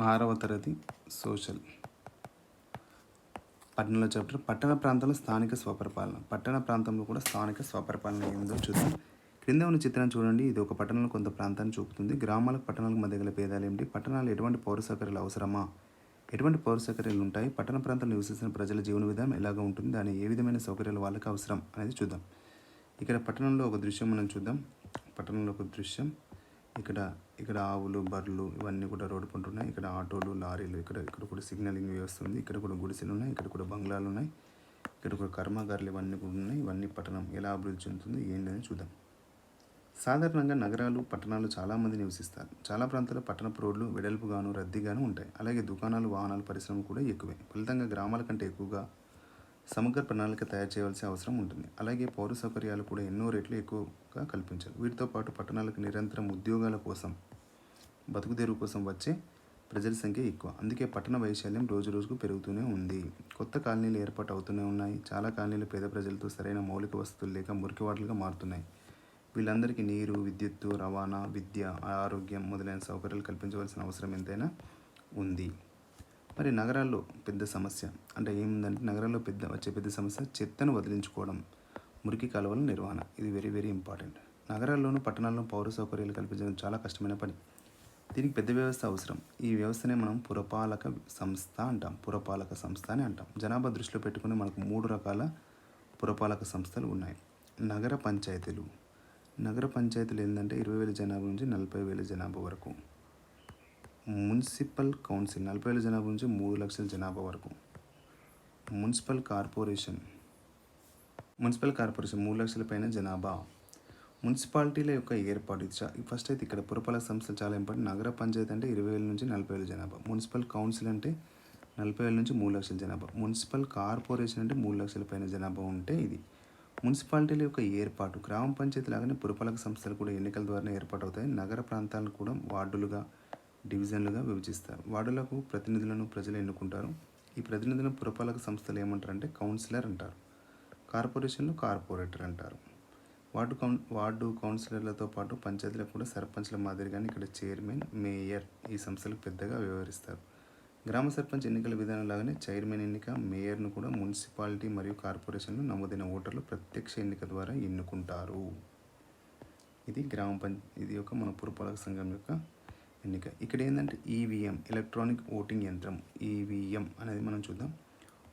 ఆరవ తరగతి సోషల్. పట్టణంలో చాప్టర్ పట్టణ ప్రాంతంలో స్థానిక స్వపరిపాలన. పట్టణ ప్రాంతంలో కూడా స్థానిక స్వపరిపాలన ఏందో చూద్దాం క్రింద ఉన్న చిత్రం చూడండి. ఇది ఒక పట్టణంలో కొంత ప్రాంతాన్ని చూపుతుంది. గ్రామాలకు పట్టణాలకు మధ్య గల భేదాలు ఏమిటి? పట్టణాలు ఎటువంటి పౌర సౌకర్యాలు అవసరమా? ఎటువంటి పౌర సౌకర్యాలు ఉంటాయి? పట్టణ ప్రాంతంలో నివసిస్తున్న ప్రజల జీవన విధానం ఎలాగ ఉంటుంది? దాని ఏ విధమైన సౌకర్యాలు వాళ్ళకి అవసరం అనేది చూద్దాం. ఇక్కడ పట్టణంలో ఒక దృశ్యం మనం చూద్దాం. పట్టణంలో ఒక దృశ్యం. ఇక్కడ ఇక్కడ ఆవులు బర్రెలు ఇవన్నీ కూడా రోడ్డు పంట ఉన్నాయి ఇక్కడ ఆటోలు లారీలు ఇక్కడ ఇక్కడ కూడా సిగ్నలింగ్ వ్యవస్థ ఉంది. ఇక్కడ కూడా గుడిసెలు ఉన్నాయి. ఇక్కడ కూడా బంగ్లాలు ఉన్నాయి. ఇక్కడ కూడా కర్మాగారాలు ఇవన్నీ కూడా ఉన్నాయి. ఇవన్నీ పట్టణం ఎలా అభివృద్ధి చెందుతుంది ఏంటని చూద్దాం. సాధారణంగా నగరాలు పట్టణాలు చాలామంది నివసిస్తారు. చాలా ప్రాంతాల్లో పట్టణపు రోడ్లు వెడల్పుగాను రద్దీగాను ఉంటాయి. అలాగే దుకాణాలు వాహనాలు పరిశ్రమలు కూడా ఎక్కువే. ఫలితంగా గ్రామాల కంటే ఎక్కువగా సమగ్ర ప్రణాళిక తయారు చేయవలసిన అవసరం ఉంటుంది. అలాగే పౌర సౌకర్యాలు కూడా ఎన్నో రెట్లు ఎక్కువగా కల్పించాలి వీటితో పాటు పట్టణాలకు నిరంతరం ఉద్యోగాల కోసం బతుకుదెరువు కోసం వచ్చే ప్రజల సంఖ్య ఎక్కువ. అందుకే పట్టణ వైశాల్యం రోజు రోజుకు పెరుగుతూనే ఉంది. కొత్త కాలనీలు ఏర్పాటు అవుతూనే ఉన్నాయి. చాలా కాలనీలు పేద ప్రజలతో సరైన మౌలిక వసతులు లేక మురికివాటలుగా మారుతున్నాయి. వీళ్ళందరికీ నీరు విద్యుత్తు రవాణా విద్య ఆరోగ్యం మొదలైన సౌకర్యాలు కల్పించవలసిన అవసరం ఎంతైనా ఉంది. మరి నగరాల్లో పెద్ద సమస్య. అంటే ఏముందంటే నగరాల్లో పెద్ద వచ్చే పెద్ద సమస్య చెత్తను వదిలించుకోవడం మురికి కాలువల నిర్వహణ. ఇది వెరీ వెరీ ఇంపార్టెంట్ నగరాల్లోనూ పట్టణాల్లో పౌర సౌకర్యాలు కల్పించడం చాలా కష్టమైన పని. దీనికి పెద్ద వ్యవస్థ అవసరం. ఈ వ్యవస్థనే మనం పురపాలక సంస్థ అంటాం. పురపాలక సంస్థ అని అంటాం. జనాభా దృష్టిలో పెట్టుకుని మనకు మూడు రకాల పురపాలక సంస్థలు ఉన్నాయి. నగర పంచాయతీలు. నగర పంచాయతీలు ఏంటంటే ఇరవై వేల జనాభా నుంచి నలభై వేల జనాభా వరకు. మున్సిపల్ కౌన్సిల్ నలభై వేల జనాభా నుంచి మూడు లక్షల జనాభా వరకు. మున్సిపల్ కార్పొరేషన్ మున్సిపల్ కార్పొరేషన్ మూడు లక్షల పైన జనాభా. మున్సిపాలిటీల యొక్క ఏర్పాటు. ఫస్ట్ అయితే ఇక్కడ పురపాలక సంస్థలు చాలా ఇంపార్టెంట్. నగర పంచాయతీ అంటే ఇరవై వేల నుంచి నలభై వేల జనాభా. మున్సిపల్ కౌన్సిల్ అంటే నలభై వేల నుంచి మూడు లక్షల జనాభా. మున్సిపల్ కార్పొరేషన్ అంటే మూడు లక్షల పైన జనాభా ఉంటే ఇది. మున్సిపాలిటీల యొక్క ఏర్పాటు. గ్రామ పంచాయతీ లాగానే పురపాలక సంస్థలు కూడా ఎన్నికల ద్వారా ఏర్పాటు అవుతాయి. నగర ప్రాంతాలను కూడా వార్డులుగా డివిజన్లుగా విభజిస్తారు. వార్డులకు ప్రతినిధులను ప్రజలు ఎన్నుకుంటారు. ఈ ప్రతినిధులను పురపాలక సంస్థలు ఏమంటారు అంటే కౌన్సిలర్ అంటారు. కార్పొరేషన్లు కార్పొరేటర్ అంటారు. వార్డు కౌన్ వార్డు కౌన్సిలర్లతో పాటు పంచాయతీలకు కూడా సర్పంచ్ల మాదిరిగానే ఇక్కడ చైర్మన్ మేయర్ ఈ సంస్థలకు పెద్దగా వ్యవహరిస్తారు. గ్రామ సర్పంచ్ ఎన్నికల విధానం లాగానే చైర్మన్ ఎన్నిక మేయర్ను కూడా మున్సిపాలిటీ మరియు కార్పొరేషన్లు నమోదైన ఓటర్లు ప్రత్యక్ష ఎన్నిక ద్వారా ఎన్నుకుంటారు. ఇది గ్రామ పంచ ఇది ఒక మన పురపాలక సంఘం యొక్క ఎన్నిక. ఇక్కడ ఏంటంటే ఈవీఎం ఎలక్ట్రానిక్ ఓటింగ్ యంత్రం ఈవీఎం అనేది మనం చూద్దాం.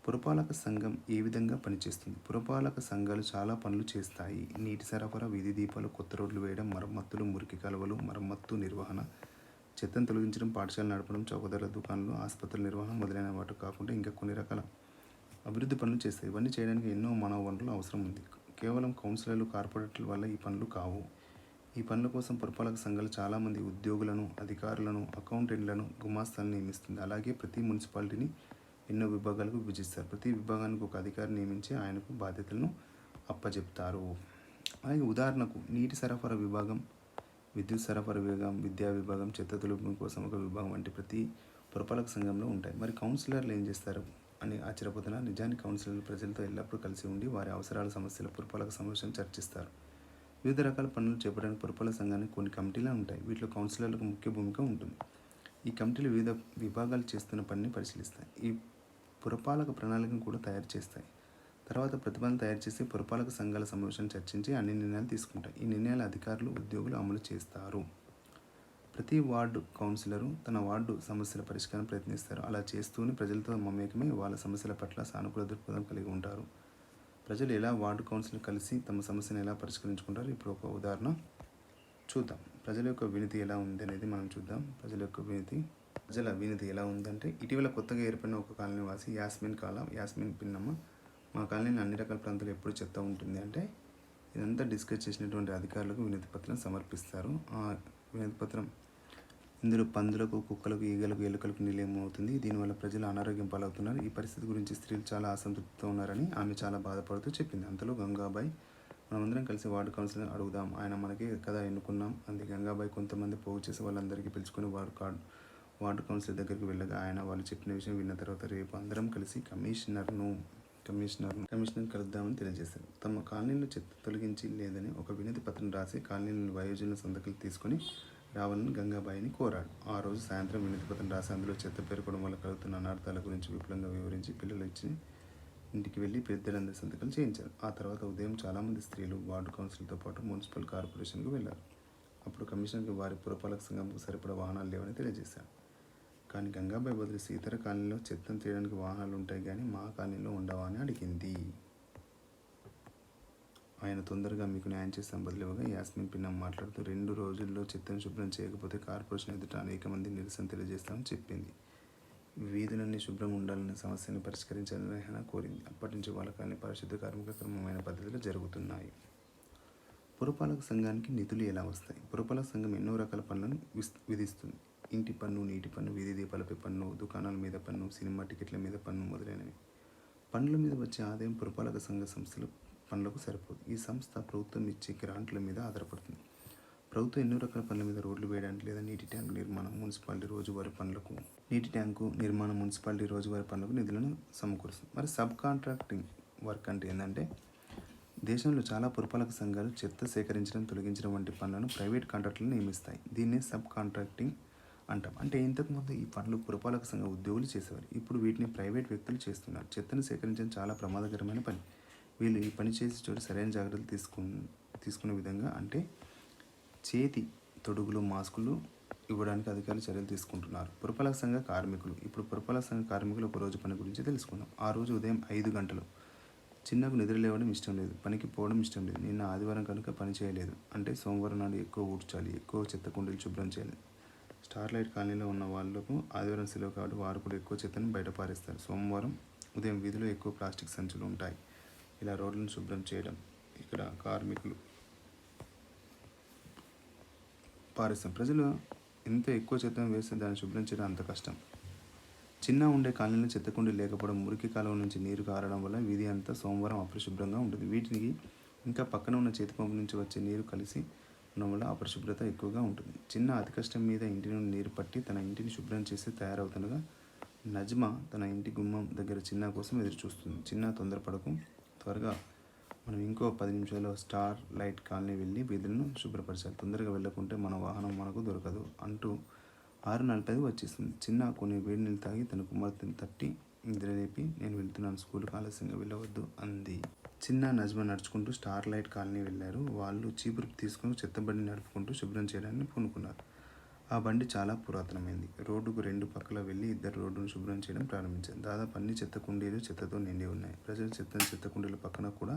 పురపాలక సంఘం ఏ విధంగా పనిచేస్తుంది? పురపాలక సంఘాలు చాలా పనులు చేస్తాయి. నీటి సరఫరా వీధి దీపాలు కొత్త రోడ్లు వేయడం మరమ్మత్తులు మురికి కాలువలు మరమ్మత్తు నిర్వహణ చెత్తను తొలగించడం పాఠశాలలు నడపడం చౌకధరల దుకాణాలు ఆసుపత్రుల నిర్వహణ మొదలైన వాటి కాకుండా ఇంకా కొన్ని రకాల అభివృద్ధి పనులు చేస్తాయి. ఇవన్నీ చేయడానికి ఎన్నో మానవ వనరులు అవసరం ఉంది. కేవలం కౌన్సిలర్లు కార్పొరేటర్ల వల్ల ఈ పనులు కావు. ఈ పనుల కోసం పురపాలక సంఘాలు చాలామంది ఉద్యోగులను అధికారులను అకౌంటెంట్లను గుమాస్తాలను నియమిస్తుంది. అలాగే ప్రతి మున్సిపాలిటీని ఎన్నో విభాగాలకు విభజిస్తారు. ప్రతి విభాగానికి ఒక అధికారి నియమించి ఆయనకు బాధ్యతలను అప్పచెప్తారు అలాగే ఉదాహరణకు నీటి సరఫరా విభాగం విద్యుత్ సరఫరా విభాగం విద్యా విభాగం చెత్త తొలగింపు కోసం ఒక విభాగం వంటి ప్రతి పురపాలక సంఘంలో ఉంటాయి. మరి కౌన్సిలర్లు ఏం చేస్తారు అని ఆశ్చర్యపోతున్న నిజానికి కౌన్సిలర్లు ప్రజలతో ఎల్లప్పుడూ కలిసి ఉండి వారి అవసరాల సమస్యల పురపాలక సమస్యలను చర్చిస్తారు. వివిధ రకాల పనులు చేపట్టడానికి పురపాలక సంఘానికి కొన్ని కమిటీలు ఉంటాయి. వీటిలో కౌన్సిలర్లకు ముఖ్య భూమిక ఉంటుంది. ఈ కమిటీలు వివిధ విభాగాలు చేస్తున్న పనిని పరిశీలిస్తాయి. ఈ పురపాలక ప్రణాళికను కూడా తయారు చేస్తాయి. తర్వాత ప్రతిపాదన తయారు చేసి పురపాలక సంఘాల సమావేశాన్ని చర్చించి అన్ని నిర్ణయాలు తీసుకుంటాయి. ఈ నిర్ణయాలు అధికారులు ఉద్యోగులు అమలు చేస్తారు. ప్రతి వార్డు కౌన్సిలరు తన వార్డు సమస్యల పరిష్కారం ప్రయత్నిస్తారు. అలా చేస్తూనే ప్రజలతో మమేకమై వాళ్ళ సమస్యల పట్ల సానుకూల దృక్పథం కలిగి ఉంటారు. ప్రజలు ఎలా వార్డు కౌన్సిల్ కలిసి తమ సమస్యను ఎలా పరిష్కరించుకుంటారు ఇప్పుడు ఒక ఉదాహరణ చూద్దాం. ప్రజల యొక్క వినతి ఎలా ఉంది అనేది మనం చూద్దాం. ప్రజల యొక్క వినతి ప్రజల వినతి ఎలా ఉందంటే ఇటీవల కొత్తగా ఏర్పడిన ఒక కాలనీ వాసి యాస్మిన్ కాలం యాస్మిన్ పిన్నమ్మ. మా కాలనీలో అన్ని రకాల ప్రాంతాలు ఎప్పుడు చెత్త ఉంటుంది అంటే ఇదంతా డిస్కస్ చేసినటువంటి అధికారులకు వినతి పత్రం సమర్పిస్తారు. ఆ వినతి పత్రం ఇందులో పందులకు కుక్కలకు ఈగలకు ఎలుకలకు నిలయం అవుతుంది దీనివల్ల ప్రజలు అనారోగ్యం పాలవుతున్నారు. ఈ పరిస్థితి గురించి స్త్రీలు చాలా అసంతృప్తితో ఉన్నారని ఆమె చాలా బాధపడుతూ చెప్పింది. అంతలో గంగాబాయ్ మనమందరం కలిసి వార్డు కౌన్సిలర్ అడుగుదాం. ఆయన మనకి కదా ఎన్నుకున్నాం. అంది గంగాబాయ్. కొంతమంది పోగు చేసి వాళ్ళందరికీ పిలుచుకొని వార్డు కార్డు వార్డు కౌన్సిలర్ దగ్గరికి వెళ్ళగా ఆయన వాళ్ళు చెప్పిన విషయం విన్న తర్వాత రేపు అందరం కలిసి కమిషనర్ను కమిషనర్ కమిషనర్ కలుద్దామని తెలియజేశారు. తమ కాలనీలో చెత్త తొలగించి లేదని ఒక వినతి పత్రం రాసి కాలనీలో వయోజనుల సంతకాలు తీసుకొని రావాలని గంగాబాయిని కోరాడు. ఆ రోజు సాయంత్రం వినతిపత్రం రాసి అందులో చెత్త పేరుకోవడం వల్ల కలుగుతున్న అనార్థాల గురించి విపులంగా వివరించి పిల్లలు ఇచ్చి ఇంటికి వెళ్ళి పెద్దలందరి సంతకాలు చేయించారు. ఆ తర్వాత ఉదయం చాలామంది స్త్రీలు వార్డు కౌన్సిల్తో పాటు మున్సిపల్ కార్పొరేషన్కు వెళ్ళారు. అప్పుడు కమిషనర్కి వారి పురపాలక సంఘంకు సరిపడా వాహనాలు లేవని తెలియజేశారు. కానీ గంగాబాయి బదిలేసి ఇతర కాలనీలో చెత్తను తీయడానికి వాహనాలు ఉంటాయి కానీ మా కాలనీలో ఉండవా అని అడిగింది. ఆయన తొందరగా మీకు న్యాయం చేస్తాం బదులుగా యాస్మిన్ పిన్నం మాట్లాడుతూ రెండు రోజుల్లో చెత్తను శుభ్రం చేయకపోతే కార్పొరేషన్ ఎదుట అనేక మంది నిరసన తెలియజేస్తామని చెప్పింది. వీధులన్నీ శుభ్రం ఉండాలనే సమస్యను పరిష్కరించాలని రెహనా కోరింది. అప్పటి నుంచి వాళ్ళ పరిశుద్ధ కార్మిక క్రమమైన పద్ధతిలో జరుగుతున్నాయి. పురపాలక సంఘానికి నిధులు ఎలా వస్తాయి? పురపాలక సంఘం ఎన్నో రకాల పనులను విస్- విధిస్తుంది. ఇంటి పన్ను నీటి పన్ను వీధి దీపాలపై పన్ను దుకాణాల మీద పన్ను సినిమా టికెట్ల మీద పన్ను మొదలైనవి. పన్నుల మీద వచ్చే ఆదాయం పురపాలక సంఘ సంస్థలు పనులకు సరిపోదు. ఈ సంస్థ ప్రభుత్వం ఇచ్చే గ్రాంట్ల మీద ఆధారపడుతుంది. ప్రభుత్వం ఎన్నో రకాల పనుల మీద రోడ్లు వేయడానికి లేదా నీటి ట్యాంకు నిర్మాణం మున్సిపాలిటీ రోజువారీ పనులకు నీటి ట్యాంకు నిర్మాణం మున్సిపాలిటీ రోజువారీ పనులకు నిధులను సమకూరుస్తుంది. మరి సబ్ కాంట్రాక్టింగ్ వర్క్ అంటే ఏంటంటే దేశంలో చాలా పురపాలక సంఘాలు చెత్త సేకరించడం తొలగించడం వంటి పనులను ప్రైవేట్ కాంట్రాక్టులను నియమిస్తాయి. దీన్నే సబ్ కాంట్రాక్టింగ్ అంటాం అంటే ఇంతకుముందు ఈ పనులు పురపాలక సంఘ ఉద్యోగులు చేసేవారు. ఇప్పుడు వీటిని ప్రైవేట్ వ్యక్తులు చేస్తున్నారు. చెత్తను సేకరించడం చాలా ప్రమాదకరమైన పని. వీళ్ళు ఈ పని చేసే చోటు సరైన జాగ్రత్తలు తీసుకు తీసుకునే విధంగా అంటే చేతి తొడుగులు మాస్కులు ఇవ్వడానికి అధికారులు చర్యలు తీసుకుంటున్నారు. పురపాలక సంఘ కార్మికులు. ఇప్పుడు పురపాలక సంఘ కార్మికులు ఒక రోజు పని గురించి తెలుసుకుందాం. ఆ రోజు ఉదయం ఐదు గంటలు. చిన్నకు నిద్ర లేవడం ఇష్టం లేదు. పనికి పోవడం ఇష్టం లేదు. నిన్న ఆదివారం కనుక పని చేయలేదు. అంటే సోమవారం నాడు ఎక్కువ ఊడ్చాలి. ఎక్కువ చెత్త కుండీలు శుభ్రం చేయాలి. స్టార్లైట్ కాలనీలో ఉన్న వాళ్ళకు ఆదివారం సెలవు కాబట్టి వారు కూడా ఎక్కువ చెత్తను బయట పారేస్తారు. సోమవారం ఉదయం వీధిలో ఎక్కువ ప్లాస్టిక్ సంచులు ఉంటాయి. ఇలా రోడ్లను శుభ్రం చేయడం ఇక్కడ కార్మికులు. పారిస్తాం ప్రజలు ఎంత ఎక్కువ చెత్తను వేస్తే దాన్ని శుభ్రం చేయడం అంత కష్టం. చిన్న ఉండే కాలనీలో చెత్తకుండి లేకపోవడం మురికి కాలువ నుంచి నీరు కారడం వల్ల వీధి అంతా సోమవారం అపరిశుభ్రంగా ఉంటుంది. వీటికి ఇంకా పక్కన ఉన్న చేతి పంపు నుంచి వచ్చే నీరు కలిసి ఉండడం వల్ల అపరిశుభ్రత ఎక్కువగా ఉంటుంది. చిన్న అతి కష్టం మీద ఇంటి నుండి నీరు పట్టి తన ఇంటిని శుభ్రం చేసి తయారవుతుండగా నజ్మా తన ఇంటి గుమ్మం దగ్గర చిన్న కోసం ఎదురు చూస్తుంది చిన్న తొందరపడకు. త్వరగా మనం ఇంకో పది నిమిషాల్లో స్టార్ లైట్ కాలనీ వెళ్ళి వీధులను శుభ్రపరచాలి. తొందరగా వెళ్ళకుంటే మన వాహనం మనకు దొరకదు అంటూ ఆరు నలభైకి వచ్చేస్తుంది చిన్న కొన్ని వేడి నీళ్ళు తాగి తన కుమార్తెను తట్టి నిద్రలేపి నేను వెళ్తున్నాను స్కూల్కి ఆలస్యంగా వెళ్ళవద్దు అంది. చిన్న నజ్మా నడుచుకుంటూ స్టార్ లైట్ కాలనీ వెళ్ళారు. వాళ్ళు చీపురు తీసుకుని చెత్తబడిని నడుపుకుంటూ శుభ్రం చేయడానికి పూనుకున్నారు. ఆ బండి చాలా పురాతనమైంది. రోడ్డుకు రెండు పక్కల వెళ్ళి ఇద్దరు రోడ్డును శుభ్రం చేయడం ప్రారంభించారు. దాదాపు అన్ని చెత్త కుండీలు చెత్తతో నిండి ఉన్నాయి. ప్రజలు చెత్తను చెత్త కుండీల పక్కన కూడా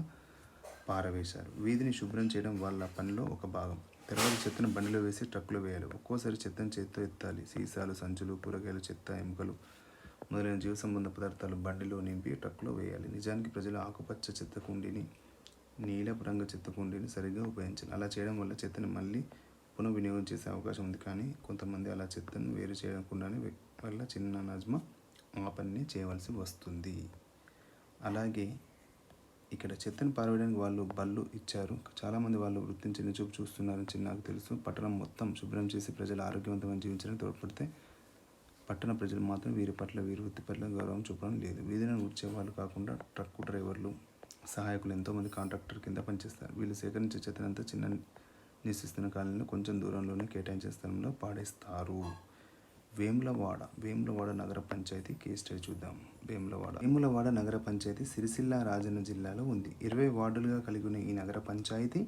పారవేశారు. వీధిని శుభ్రం చేయడం వాళ్ళ పనిలో ఒక భాగం. తర్వాత చెత్తను బండిలో వేసి ట్రక్కులో వేయాలి. ఒక్కోసారి చెత్తను చేత్తో ఎత్తాలి. సీసాలు సంచులు కూరగాయలు చెత్త ఎముకలు మొదలైన జీవ సంబంధ పదార్థాలు బండిలో నింపి ట్రక్కులో వేయాలి. నిజానికి ప్రజలు ఆకుపచ్చ చెత్త కుండీని నీలపు రంగు చెత్త కుండీని సరిగ్గా ఉపయోగించాలి అలా చేయడం వల్ల చెత్తను మళ్ళీ పునఃవినియోగం చేసే అవకాశం ఉంది. కానీ కొంతమంది అలా చెత్తను వేరు చేయకుండానే వల్ల చిన్న నజ్మ ఆ పనిని చేయవలసి వస్తుంది. అలాగే ఇక్కడ చెత్తను పారవేయడానికి వాళ్ళు బళ్ళు ఇచ్చారు. చాలామంది వాళ్ళు వృత్తిని చిన్న చూపు చూస్తున్నారని చిన్నకు నాకు తెలుసు. పట్టణం మొత్తం శుభ్రం చేసి ప్రజలు ఆరోగ్యవంతంగా జీవించడానికి తోడ్పడితే పట్టణ ప్రజలు మాత్రం వీరి పట్ల వీరి వృత్తి పట్ల గౌరవం చూపడం లేదు. వీధులను ఊడ్చే వాళ్ళు కాకుండా ట్రక్కు డ్రైవర్లు సహాయకులు ఎంతోమంది కాంట్రాక్టర్ కింద పనిచేస్తారు. వీళ్ళు సేకరించే చెత్తనంతా చిన్న నివసిస్తున్న కాలనీలో కొంచెం దూరంలోనే కేటాయించే స్థలంలో పాడేస్తారు. వేములవాడ వేములవాడ నగర పంచాయతీ కేస్ స్టడీ చూద్దాం. వేములవాడ వేములవాడ నగర పంచాయతీ సిరిసిల్ల రాజన్న జిల్లాలో ఉంది. ఇరవై వార్డులుగా కలిగి ఉన్న ఈ నగర పంచాయతీ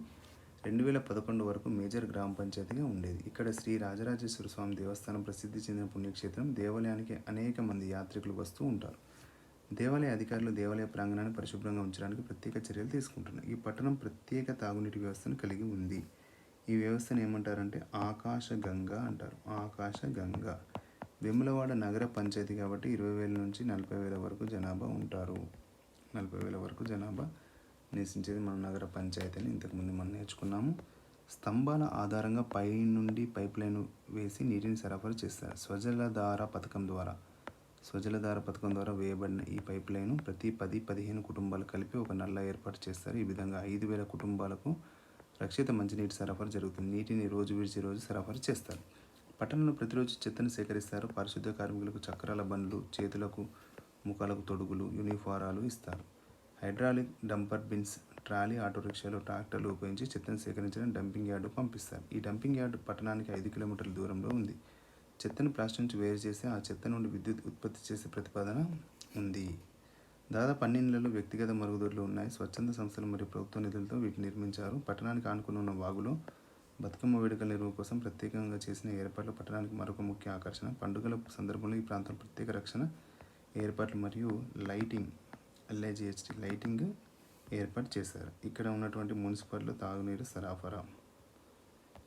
రెండు వేల పదకొండు వరకు మేజర్ గ్రామ పంచాయతీగా ఉండేది. ఇక్కడ శ్రీ రాజరాజేశ్వర స్వామి దేవస్థానం ప్రసిద్ధి చెందిన పుణ్యక్షేత్రం దేవాలయానికి అనేక మంది యాత్రికులు వస్తూ ఉంటారు. దేవాలయ అధికారులు దేవాలయ ప్రాంగణాన్ని పరిశుభ్రంగా ఉంచడానికి ప్రత్యేక చర్యలు తీసుకుంటున్నారు. ఈ పట్టణం ప్రత్యేక తాగునీటి వ్యవస్థను కలిగి ఉంది. ఈ వ్యవస్థను ఏమంటారంటే ఆకాశ గంగ అంటారు. ఆకాశ గంగ వెములవాడ నగర పంచాయతీ కాబట్టి ఇరవై వేల నుంచి నలభై వేల వరకు జనాభా ఉంటారు. నలభై వేల వరకు జనాభా నివసించేది మన నగర పంచాయతీ అని ఇంతకుముందు మనం నేర్చుకున్నాము. స్తంభాల ఆధారంగా పై నుండి పైప్ లైన్ వేసి నీటిని సరఫరా చేస్తారు. స్వజలధార పథకం ద్వారా. స్వజలధార పథకం ద్వారా వేయబడిన ఈ పైప్ లైన్ ప్రతి పది పదిహేను కుటుంబాలు కలిపి ఒక నల్ల ఏర్పాటు చేస్తారు. ఈ విధంగా ఐదు వేల కుటుంబాలకు రక్షిత మంచినీటి సరఫరా జరుగుతుంది. నీటిని రోజు విడిచి రోజు సరఫరా చేస్తారు. పట్టణంలో ప్రతిరోజు చెత్తను సేకరిస్తారు. పారిశుద్ధ కార్మికులకు చక్రాల బండ్లు చేతులకు ముఖాలకు తొడుగులు యూనిఫారాలు ఇస్తారు. Hydraulic dumper bins trolley auto రిక్షాలు ట్రాక్టర్లు ఉపయోగించి చెత్తను సేకరించడం డంపింగ్ యార్డు పంపిస్తారు. ఈ డంపింగ్ యార్డు పట్టణానికి ఐదు కిలోమీటర్ల దూరంలో ఉంది. చెత్తను ప్లాస్టిక్ నుంచి వేరు చేసి ఆ చెత్త నుండి విద్యుత్ ఉత్పత్తి చేసే ప్రతిపాదన ఉంది. దాదాపు అన్ని వ్యక్తిగత మరుగుదొడ్లు ఉన్నాయి. స్వచ్ఛంద సంస్థలు మరియు ప్రభుత్వ నిధులతో వీటిని నిర్మించారు. పట్టణానికి ఆనుకుని ఉన్న వాగులో బతుకమ్మ వేడుకల నిర్వహణ కోసం ప్రత్యేకంగా చేసిన ఏర్పాట్లు పట్టణానికి మరొక ముఖ్య ఆకర్షణ. పండుగల సందర్భంలో ఈ ప్రాంతంలో ప్రత్యేక రక్షణ ఏర్పాట్లు మరియు లైటింగ్ ఎల్ఐజిహెచ్టి లైటింగ్ ఏర్పాటు చేశారు. ఇక్కడ ఉన్నటువంటి మున్సిపల్ తాగునీరు సరఫరా.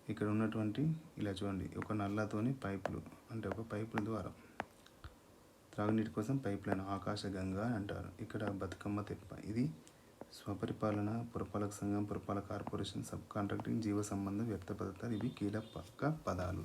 ఇక్కడ ఉన్నటువంటి ఇలా చూడండి ఒక నల్లతోని పైపులు అంటే ఒక పైపుల ద్వారా. త్రాగునీటి కోసం పైప్ లైన్ ఆకాశగంగా అంటారు. ఇక్కడ బతుకమ్మ తెప్ప. ఇది స్వపరిపాలన పురపాలక సంఘం పురపాలక కార్పొరేషన్ సబ్ కాంట్రాక్టింగ్ జీవ సంబంధం వ్యక్త పదార్థాలు ఇవి కీలక పదాలు.